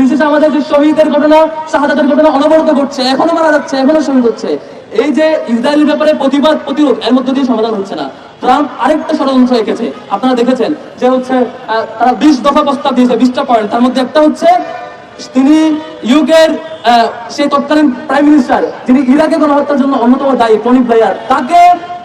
দিন শেষে আমাদের যে শহীদের ঘটনা, শাহাদাতের ঘটনা অনবরত ঘটছে, এখনও মারা যাচ্ছে, এখনও শহীদ হচ্ছে। এই যে ইসরায়েলের ব্যাপারে প্রতিবাদ, প্রতিরোধ, এর মধ্যে দিয়ে সমাধান হচ্ছে না। ট্রাম্প আরেকটা ষড়যন্ত্র এঁকেছে, আপনারা দেখেছেন যে হচ্ছে তারা বিশ দফা প্রস্তাব দিয়েছে, বিশটা পয়েন্ট। তার মধ্যে একটা হচ্ছে, তিনি ইউকের সেই তৎকালীন প্রাইম মিনিস্টার, যিনি ইরাকে গণহত্যার জন্য অন্যতম দায়ী, টনি ব্লেয়ার, তাকে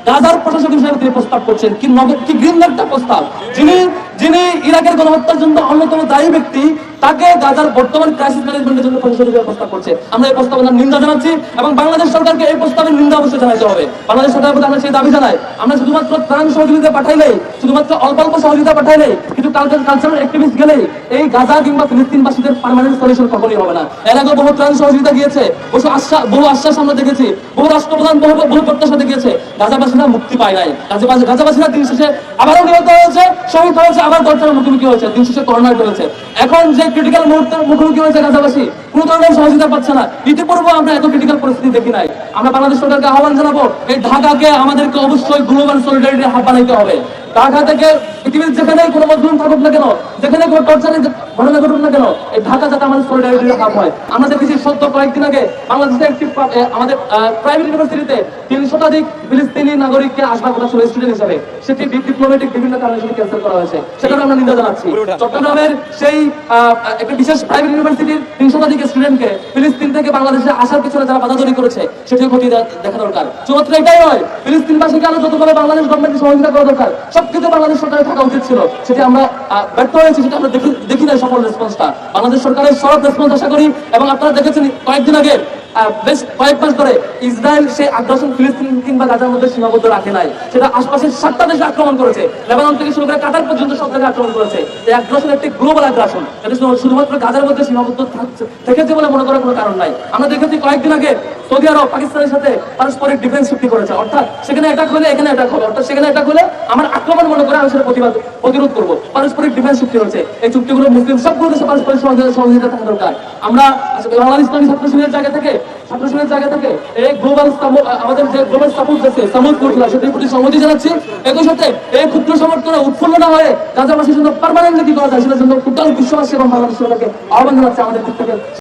গাজার প্রশাসক হিসেবে তিনি প্রস্তাব করছেন। কি নগদ কি গ্রিন একটা প্রস্তাব? যিনি যিনি ইরাকের গণহত্যার জন্য অন্যতম দায়ী ব্যক্তি তাকে গাজার বর্তমান ক্রাইসিস ম্যানেজমেন্টের জন্য হিসেবে প্রস্তাব করছে। আমরা এই প্রস্তাবের নিন্দা জানাচ্ছি এবং বাংলাদেশ সরকারকে এই প্রস্তাবের নিন্দা অবশ্যই জানাতে হবে। বাংলাদেশ সরকারের প্রতি আমরা সেই দাবি জানাই। আমরা শুধুমাত্র ত্রাণ সহযোগিতা পাঠাইলেই শুধুমাত্র অল্প অল্প সহযোগিতা পাঠাইলেই কিন্তু কালচার কালচারাল অ্যাক্টিভিস্ট গেলেই এই গাজা কিংবা ফিলিস্তিনবাসীদের পার্মানেন্ট সলিউশন কখনই হবে না। এর আগে বহু ত্রাণ সহযোগিতা গিয়েছে, বহু আশ্বাস বহু আশ্বাস আমরা দেখেছি, বহু রাষ্ট্রপ্রধান, বহু বহু প্রত্যাশা দেখিয়েছে, গাজাবাসীরা মুক্তি পায় নাই। গাজাবাসী, গাজাবাসীরা দিন শেষে আবারও নিহত হয়েছে, শহীদ হয়েছে, আবার দরকার মুখোমুখি হয়েছে, দিন শেষে করোনায় হয়েছে। এখন যে ক্রিটিক্যাল মুহূর্তের মুখোমুখি হয়েছে গাজাবাসী কোনো ধরনের সহযোগিতা পাচ্ছে না। ইতিপূর্বে আমরা এত ক্রিটিক্যাল পরিস্থিতি দেখি নাই। আমরা বাংলাদেশ সরকারকে আহ্বান জানাব, এই ঢাকাকে আমাদেরকে অবশ্যই গ্লোবাল সলিডারিটি হাত বানাইতে হবে। ঢাকা থেকে পৃথিবীর যেখানে কোনো মজলুম থাকুক না কেন যেখানে কোনো টর্চারের ঘটনা ঘটুক না কেন এই ঢাকা যাতে আমাদের সলিডারিটির হাব হয়। আমরা দেখেছি সত্য কয়েকদিন আগে বাংলাদেশের একটি আমাদের প্রাইভেট ইউনিভার্সিটিতে তিন শতাধিক ফিলিস্তিনি নাগরিককে আসবার কথা ছিল স্টুডেন্ট হিসাবে সেটি ডিপ্লোমেটিক বিভিন্ন কারণে সেটি ক্যান্সেল করা হয়েছে। সেটাকে আমরা নিন্দা জানাচ্ছি। চট্টগ্রামের সেই একটি বিশেষ প্রাইভেট ইউনিভার্সিটির তিন শতাধিক স্টুডেন্টকে ফিলিস্তিন থেকে বাংলাদেশে আসার পিছনে যারা বাধা তৈরি করেছে সেটিও ক্ষতি দেখা দরকার। শুধুমাত্র এটাই নয় ফিলিস্তিনবাসীকে আরও যতভাবে বাংলাদেশ গভর্নমেন্টের সহযোগিতা করা দরকার সবকিছু বাংলাদেশ সরকারের থাকা উচিত ছিল, সেটি আমরা ব্যর্থ হয়েছি, সেটা আমরা দেখি দেখি নাই সফল রেসপন্সটা বাংলাদেশ সরকারের সরব রেসপন্স আশা করি, এবং আপনারা দেখেছেন কয়েকদিন আগে বেশ কয়েক মাস ধরে ইসরায়েল সেই আগ্রাসন ফিলিস্তিন কিংবা গাজার মধ্যে সীমাবদ্ধ রাখে নাই। সেটা আশপাশের সাতটা দেশে আক্রমণ করেছে। লেবানন থেকে শুরু করে কাতার পর্যন্ত সব জায়গায় আক্রমণ করেছে। এই আগ্রাসন একটি গ্লোবাল আগ্রাসন। এটা শুধুমাত্র গাজার মধ্যে সীমাবদ্ধ থাকছে- থেকেছে বলে মনে করার কোনো কারণ নাই। আমরা দেখেছি কয়েকদিন আগে সৌদি আরব, পাকিস্তানের সাথে পারস্পরিক ডিফেন্স চুক্তি করেছে। অর্থাৎ সেখানে অ্যাটাক হলে এখানে অ্যাটাক হবে। অর্থাৎ সেখানে অ্যাটাক হলে আমার আক্রমণ মনে করে আমি সেটা প্রতিবাদ, প্রতিরোধ করব। পারস্পরিক ডিফেন্স চুক্তি হয়েছে। এই চুক্তিগুলো মুসলিম সবগুলো দেশে পারস্পরিক সহযোগিতা থাকা দরকার। আমরা বাংলাদেশ ইসলামী ছাত্র শিবিরের জায়গা থেকে ছাত্র শিবিরের জায়গা থেকে এই গ্লোবাল আমাদের যে গ্লোবাল সাপোর্ট আছে, সামুদ করছিল সেটির প্রতি সম্মতি জানাচ্ছি। একই সাথে এই ক্ষুদ্র সমর্থনে উৎফুল্ল না হয়ে গাজাবাসীর জন্য পার্মানেন্টলি কি করা যায়, সেটার জন্য টোটাল বিশ্ববাসী এবং বাংলাদেশ আহ্বান জানাচ্ছে আমাদের দিক থেকে।